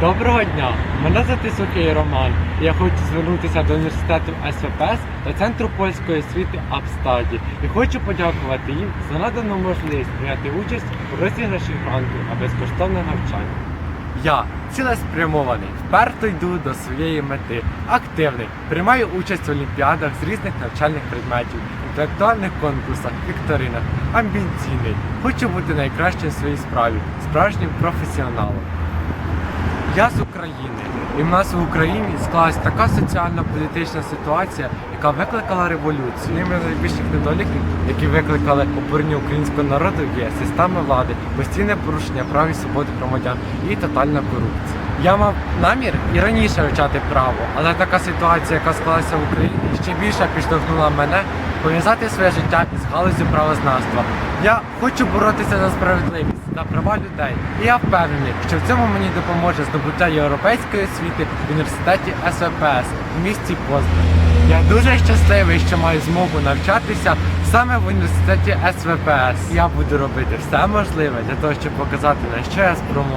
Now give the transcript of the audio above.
Доброго дня! Мене звати Сокій Роман. Я хочу звернутися до університету СВПС та Центру польської освіти Абстаді. І хочу подякувати їм за надану можливість прийняти участь у розіграші гранту на безкоштовне навчання. Я цілеспрямований, вперто йду до своєї мети, активний, приймаю участь в олімпіадах з різних навчальних предметів, інтелектуальних конкурсах, вікторинах, амбіційний. Хочу бути найкращим в своїй справі, справжнім професіоналом. Я з України, і в нас в Україні склалась така соціально-політична ситуація, яка викликала революцію. Одним з найбільших недоліків, які викликали обурення українського народу, є система влади, постійне порушення прав і свободи громадян і тотальна корупція. Я мав намір і раніше вивчати право, але така ситуація, яка склалася в Україні, ще більше підштовхнула мене пов'язати своє життя із галузю правознавства. Я хочу боротися за справедливість, за права людей. І я впевнений, що в цьому мені допоможе здобуття європейської освіти в університеті СВПС в місті Познані. Я дуже щасливий, що маю змогу навчатися саме в університеті СВПС. Я буду робити все можливе для того, щоб показати на що я спроможний.